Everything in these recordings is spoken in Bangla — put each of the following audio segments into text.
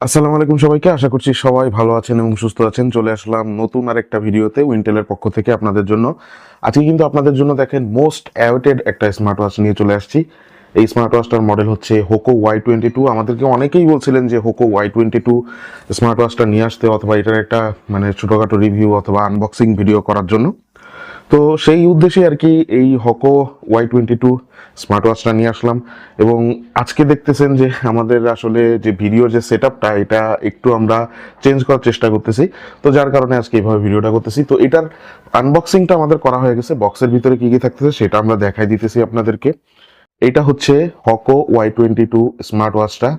আসসালামু আলাইকুম সবাইকে। আশা করছি সবাই ভালো আছেন এবং সুস্থ আছেন। চলে আসলাম নতুন আরেকটা ভিডিওতে উইন্টেলের পক্ষ থেকে আপনাদের জন্য। আজকে কিন্তু আপনাদের জন্য দেখেন মোস্ট অ্যাওয়েটেড একটা স্মার্ট ওয়াচ নিয়ে চলে আসছি। এই স্মার্ট ওয়াচটার মডেল হচ্ছে হোকো ওয়াই টোয়েন্টি টু আমাদেরকে অনেকেই বলছিলেন যে Hoco Y twenty two smart ওয়াচটা নিয়ে আসতে অথবা এটার একটা মানে ছোটোখাটো রিভিউ অথবা আনবক্সিং ভিডিও করার জন্য। তো সেই উদ্দেশ্যে আর কি এই Hoco Y twenty two smart ওয়াচটা নিয়ে আসলাম এবং আজকে দেখতেছেন যে আমাদের আসলে যে ভিডিওর যে সেট আপটা এটা একটু আমরা চেঞ্জ করার চেষ্টা করতেছি। তো যার কারণে আজকে এইভাবে ভিডিওটা করতেছি। তো এটার আনবক্সিংটা আমাদের করা হয়ে গেছে। বক্সের ভিতরে কি কী থাকতেছে সেটা আমরা দেখাই দিতেছি আপনাদেরকে। এটা হচ্ছে Hoco Y twenty two smart ওয়াচটা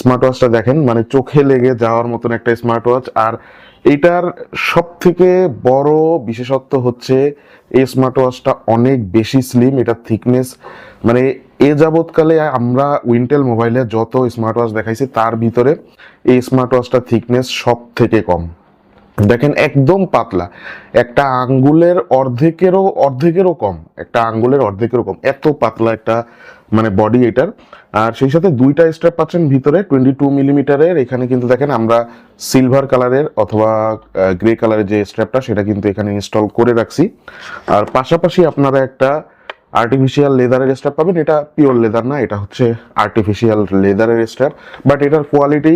smart ওয়াচটা দেখেন মানে চোখে লেগে যাওয়ার মতন একটা স্মার্ট ওয়াচ আর এটার সব থেকে বড় বিশেষত্ব হচ্ছে, এই স্মার্ট ওয়াচটা অনেক বেশি স্লিম এটার থিকনেস মানে এ যাবৎকালে আমরা উইন্টেল মোবাইলে যত স্মার্ট ওয়াচ দেখাইছি, তার ভিতরে এই স্মার্ট ওয়াচটার থিকনেস সব থেকে কম। দেখেন, একদম পাতলা। একটা আঙ্গুলের অর্ধেকেরও অর্ধেকেরও কম, একটা আঙ্গুলের অর্ধেকেরও কম। এত পাতলা একটা মানে বডি এটার। আর সেই সাথে দুইটা স্ট্র্যাপ পাচ্ছেন ভিতরে টোয়েন্টি টু মিলিমিটারের এখানে কিন্তু দেখেন আমরা সিলভার কালারের অথবা গ্রে কালারের যে স্ট্র্যাপটা সেটা কিন্তু এখানে ইনস্টল করে রাখছি। আর পাশাপাশি আপনারা একটা আর্টিফিশিয়াল লেদারের স্ট্র্যাপ পাবেন। এটা পিওর লেদার না, এটা হচ্ছে আর্টিফিশিয়াল লেদারের স্ট্র্যাপ বাট এটার কোয়ালিটি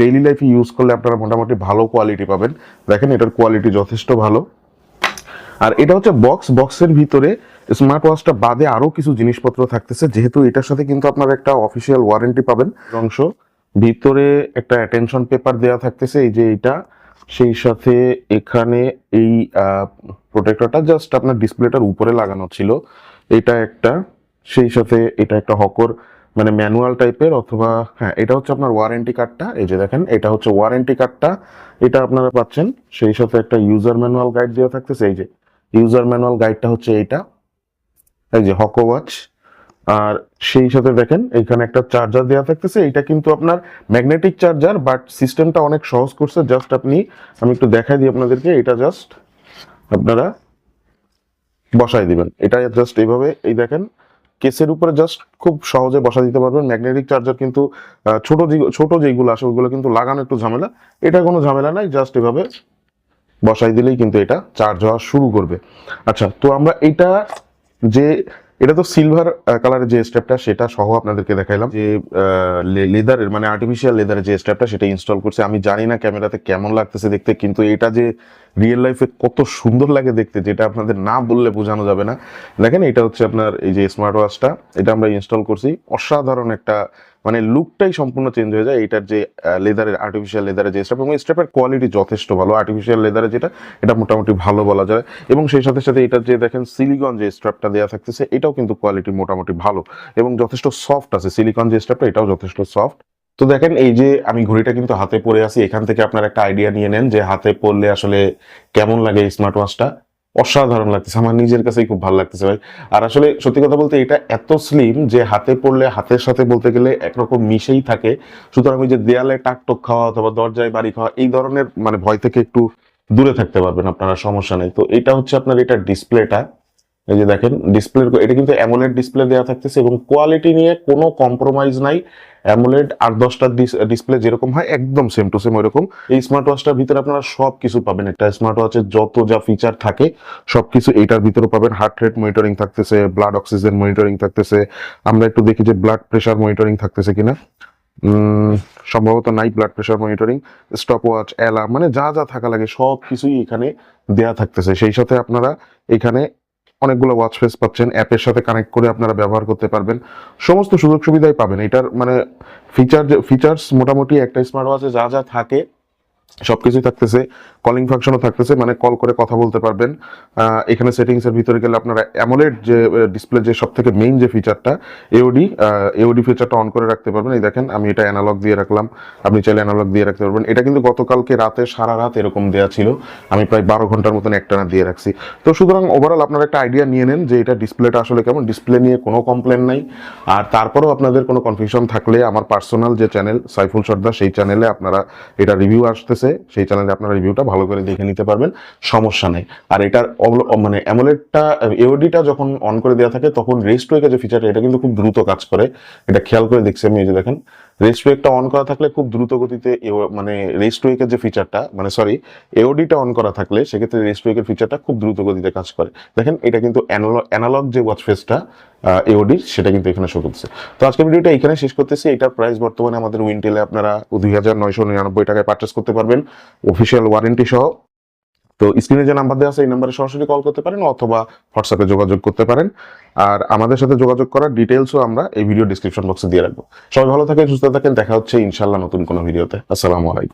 ডেইলি লাইফে ইউজ করলে আপনারা মোটামুটি ভালো কোয়ালিটি পাবেন। দেখেন এটার কোয়ালিটি যথেষ্ট ভালো। আর এটা হচ্ছে বক্স বক্সের ভিতরে স্মার্ট ওয়াচটা বাদে আরও কিছু জিনিসপত্র থাকতেছে, যেহেতু এটার সাথে কিন্তু আপনার একটা অফিসিয়াল ওয়ারেন্টি পাবেন। অংশ, ভিতরে একটা অ্যাটেনশন পেপার দেওয়া থাকতেছে, এই যে এটা সেই সাথে এখানে এই প্রোটেক্টরটা জাস্ট আপনার ডিসপ্লেটার উপরে লাগানো ছিল। এটা একটা, সেই সাথে এটা একটা হকর মানে ম্যানুয়াল টাইপের অথবা হ্যাঁ এটা হচ্ছে আপনার ওয়ারেন্টি কার্ডটা এই যে দেখেন, এটা হচ্ছে ওয়ারেন্টি কার্ডটা এটা আপনারা পাচ্ছেন। সেই সাথে একটা ইউজার ম্যানুয়াল গাইড দেওয়া থাকতেছে, এই যে ইউজার ম্যানুয়াল গাইডটা হচ্ছে এইটা। এই যে হকো ওয়াচ, আর সেই সাথে দেখেন, এখানে একটা চার্জার দেওয়া থাকতেছে। এটা কিন্তু আপনার ম্যাগনেটিক চার্জার বাট সিস্টেমটা অনেক সহজ করছে। জাস্ট আপনি, আমি একটু দেখাই দিই আপনাদেরকে। এটা জাস্ট আপনারা বসাই দিবেন। এটা জাস্ট এইভাবে, এই দেখেন কেসের উপরে জাস্ট খুব সহজে বসা দিতে পারবেন। ম্যাগনেটিক চার্জার কিন্তু ছোট ছোট যেগুলো আসে ওইগুলো কিন্তু লাগানো একটু ঝামেলা। এটা কোনো ঝামেলা নাই জাস্ট এভাবে বসাই দিলেই কিন্তু এটা চার্জ হওয়া শুরু করবে। আচ্ছা তো আমরা এটা যে এটা তো সিলভার কালারের যে স্টেপটা সেটা সহ আপনাদেরকে দেখাইলাম। যে লেদারের মানে আর্টিফিশিয়াল লেদারের যে স্টেপটা সেটা ইনস্টল করছে। আমি জানি না ক্যামেরাতে কেমন লাগতেছে দেখতে, কিন্তু এটা যে রিয়েল লাইফে কত সুন্দর লাগে দেখতে, যেটা আপনাদের না বললে বোঝানো যাবে না। দেখেন, এটা হচ্ছে আপনার এই যে স্মার্ট ওয়াচটা এটা আমরা ইনস্টল করছি। অসাধারণ একটা মানে লুকটাই সম্পূর্ণ চেঞ্জ হয়ে যায়। এটার যে লেদারের আর্টিফিশিয়াল লেদারের যে স্টেপ এবং স্টেপের কোয়ালিটি যথেষ্ট ভালো। আর্টিফিশিয়াল লেদারের যেটা, এটা মোটামুটি ভালো বলা যায়। এবং সেই সাথে সাথে এটার যে দেখেন সিলিকন যে স্ট্র্যাপটা দেওয়া থাকতেছে, এটাও কিন্তু কোয়ালিটি মোটামুটি ভালো। এবং যথেষ্ট সফট আছে। সিলিকন যে স্ট্র্যাপটা এটাও যথেষ্ট সফট তো দেখেন, এই যে আমি ঘড়িটা কিন্তু হাতে পরে আছি। এখান থেকে আপনার একটা আইডিয়া নিয়ে নেন যে হাতে পরলে আসলে কেমন লাগে স্মার্ট ওয়াচটা অসাধারণ লাগতেছে। আমার নিজের কাছেই খুব ভালো লাগতেছে ভাই। আর আসলে সত্যি কথা বলতে এটা এত স্লিম যে হাতে পড়লে, হাতের সাথে বলতে গেলে একরকম মিশেই থাকে। সুতরাং ওই যে দেয়ালে টাকটক খাওয়া অথবা দরজায় বাড়ি খাওয়া, এই ধরনের মানে ভয় থেকে একটু দূরে থাকতে পারবেন আপনারা, সমস্যা নেই। তো এটা হচ্ছে আপনার এটা ডিসপ্লেটা এই যে দেখেন ডিসপ্লে এটা কিন্তু অ্যামোলেড ডিসপ্লে দেওয়া থাকতেছে এবং কোয়ালিটি নিয়ে কোনো কম্প্রোমাইজ নাই। অ্যামোলেড আর দশটা ডিসপ্লে যেরকম হয়, একদম সেম টু সেম ওইরকম। এই স্মার্ট ওয়াচটার ভিতরে আপনারা সব কিছু পাবেন। একটা স্মার্ট ওয়াচের যত যা ফিচার থাকে সব কিছু এইটার ভিতরে পাবেন। হার্ট রেট মনিটরিং থাকতেছে ব্লাড অক্সিজেন মনিটরিং থাকতেছে। আমরা একটু দেখি যে ব্লাড প্রেশার মনিটরিং থাকতেছে কিনা। সম্ভবত নাই blood pressure monitoring stopwatch alarm মানে যা যা থাকা লাগে সব কিছুই এখানে দেয়া থাকতেছে। সেই সাথে আপনারা এখানে অনেকগুলো ওয়াচ ফেস পাচ্ছেন অ্যাপের সাথে কানেক্ট করে আপনারা ব্যবহার করতে পারবেন। সমস্ত সুযোগ সুবিধাই পাবেন। এটার মানে ফিচার ফিচার্স মোটামুটি একটা স্মার্ট ওয়াচে যা যা থাকে সবকিছুই থাকতেছে কলিং ফাংশনও থাকতেছে মানে কল করে কথা বলতে পারবেন। এখানে সেটিংস এর ভিতরে গেলে আপনারা অ্যামোলেড যে ডিসপ্লে যে সব থেকে মেইন যে ফিচারটা এওডি এওডি ফিচারটা অন করে রাখতে পারবেন। এই দেখেন, আমি এটা অ্যানালগ দিয়ে রাখলাম। আপনি চাইলে অ্যানালগ দিয়ে রাখতে পারবেন। এটা কিন্তু গতকালকে রাতে, সারা রাত এরকম দেওয়া ছিল। আমি প্রায় বারো ঘণ্টার মতন একটানা দিয়ে রাখছি। তো সুতরাং ওভারঅল আপনারা একটা আইডিয়া নিয়ে নেন যে এটা ডিসপ্লেটা আসলে কেমন। ডিসপ্লে নিয়ে কোনো কমপ্লেন নাই। আর তারপরেও আপনাদের কোনো কনফিউশন থাকলে আমার পার্সোনাল যে চ্যানেল সাইফুল সর্দার, সেই চ্যানেলে আপনারা এটা রিভিউ আসতেছে। সেই চ্যানেলে আপনারা রিভিউটা ভালো করে দেখে নিতে পারবেন, সমস্যা নেই। আর এটার মানে অ্যামোলেটটা এওডিটা যখন অন করে দেওয়া থাকে, তখন রেস্ট হয়ে যে ফিচারটা এটা কিন্তু খুব দ্রুত কাজ করে। এটা খেয়াল করে দেখছি আমি এই যে দেখেন রেস্টুয়েকটা অন করা থাকলে খুব দ্রুত গতিতে মানে রেস্টুয়েকের যে ফিচারটা মানে সরি এওডিটা অন করা থাকলে সেক্ষেত্রে রেস্টুয়েকের ফিচারটা খুব দ্রুত গতিতে কাজ করে। দেখেন, এটা কিন্তু অ্যানালগ যে ওয়াচ ফেসটা এওডির সেটা কিন্তু এখানে শো করতেছে। তো আজকের ভিডিওটা এখানে শেষ করতেছি। এটার প্রাইস বর্তমানে আমাদের উইন্টেলে আপনারা দুই হাজার নয়শো নিরানব্বই টাকায় পারচেস করতে পারবেন। অফিসিয়াল ওয়ারেন্টি সহ। তো স্ক্রিনে যে নাম্বার দেওয়া আছে, এই নাম্বারে সরাসরি কল করতে পারেন অথবা হোয়াটসঅ্যাপে যোগাযোগ করতে পারেন। আর আমাদের সাথে যোগাযোগ করার ডিটেলসও আমরা এই ভিডিও ডিসক্রিপশন বক্সে দিয়ে রাখব। সবাই ভালো থাকেন, সুস্থ থাকেন, দেখা হচ্ছে ইনশাল্লাহ নতুন কোনো ভিডিওতে আসসালামু আলাইকুম।